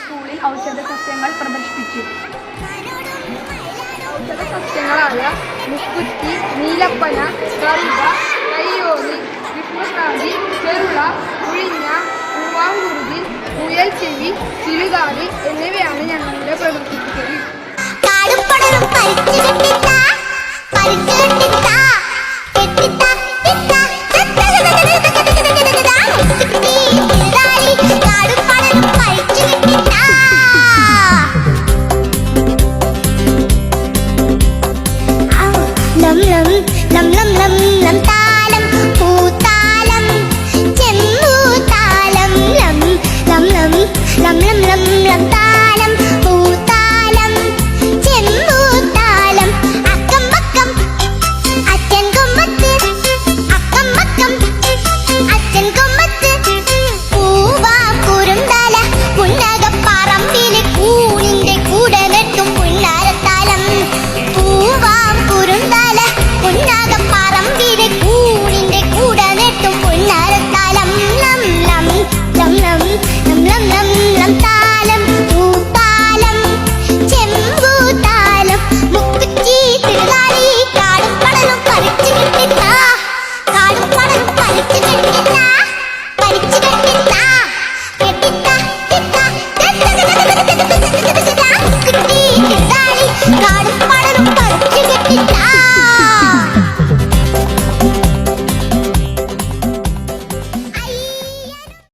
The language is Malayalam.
സ്കൂളിൽ ഔഷധ സസ്യങ്ങൾ പ്രദർശിപ്പിച്ചു. ഔഷധ സസ്യങ്ങളായ മുക്കുറ്റി നീലപ്പന എന്നിവയാണ് ഞങ്ങളുടെ പ്രദർശിപ്പിച്ചത്. lầm lầm lầm lầm ta